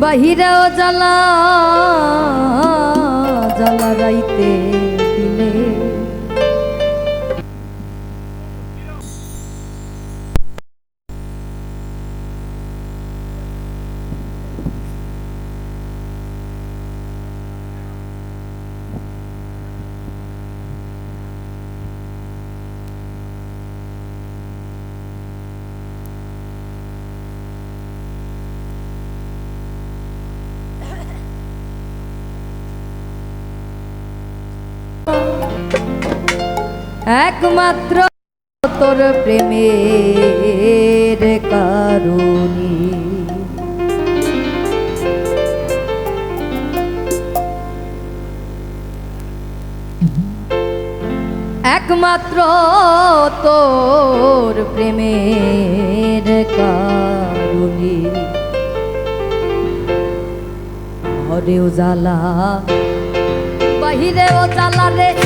বাহিরেও জ্বালা একমাত্র তোর প্রেমের কারণে। একমাত্র তোর প্রেমের কারণে। ঘরেও জ্বালা বাহিরেও জ্বালা রে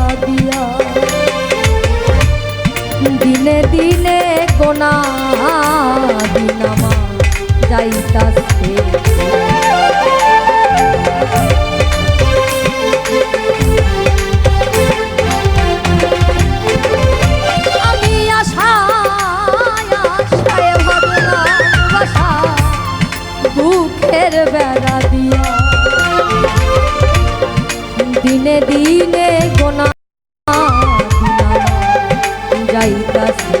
দিনে দিনে কোনা দিনামা যাইতাছে। যাইতাছি।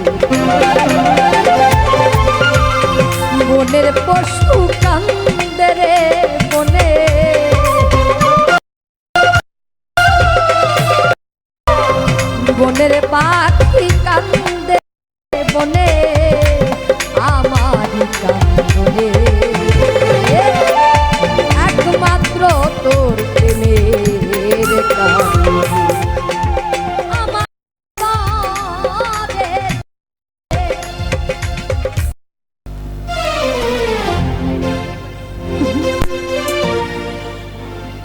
বনের পশু কান্দরে বনে। বনের পাখি